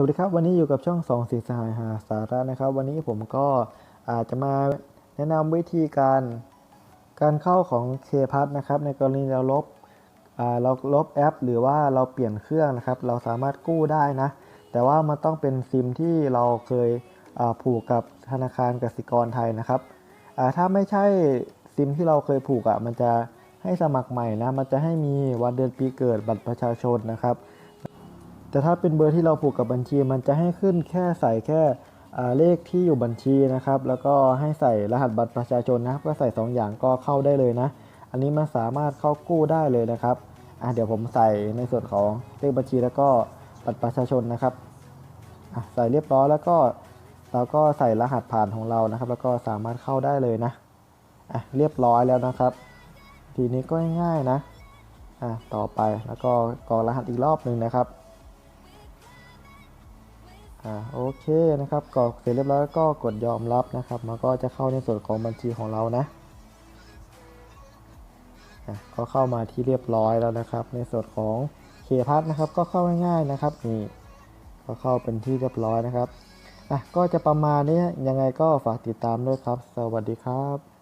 สวัสดีครับวันนี้อยู่กับช่องสองสีสหายหาสาระนะครับ วันนี้ผมก็อาจจะมาแนะนำวิธีการการเข้าของ k p a s นะครับในกรณีเราลบเราลบแอป หรือว่าเราเปลี่ยนเครื่องนะครับ เราสามารถกู้ได้นะ แต่ว่ามันต้องเป็นซิมที่เราเคยผูกกับธนาคารกสิกรไทยนะครับถ้าไม่ใช่ซิมที่เราเคยผูกอะ่ะมันจะให้สมัครใหม่นะมันจะให้มีวันเดือนปีเกิดบัตรประชาชนนะครับ แต่ถ้าเป็นเบอร์ที่เราผูกกับบัญชี มันจะให้ขึ้นแค่ใส่แค่เลขที่อยู่บัญชีนะครับ แล้วก็ให้ใส่รหัสบัตรประชาชนนะครับก็ใส่ 2 อย่างก็เข้าได้เลยนะ อันนี้มันสามารถเข้ากู้ได้เลยนะครับอะเดี๋ยวผมใส่ในส่วนของเลขบัญชีแล้วก็บัตรประชาชนนะครับอะใส่เรียบร้อยแล้วก็เราก็ใส่รหัสผ่านของเรานะครับ แล้วก็สามารถเข้าได้เลยนะอะเรียบร้อยแล้วนะครับ ทีนี้ก็ง่ายๆนะอะต่อไปแล้วก็กรอกรหัสอีกรอบหนึ่งนะครับ อ่าโอเคนะครับกรอกเสร็จเรียบร้อยก็กดยอมรับนะครับ มันก็จะเข้าในส่วนของบัญชีของเรานะอะก็เข้ามาที่เรียบร้อยแล้วนะครับ ในส่วนของเคพัทนะครับ ก็เข้าง่ายๆนะครับนี่ก็เข้าเป็นที่เรียบร้อยนะครับอะก็จะประมาณนี้ยังไงก็ฝากติดตามด้วยครับ สวัสดีครับ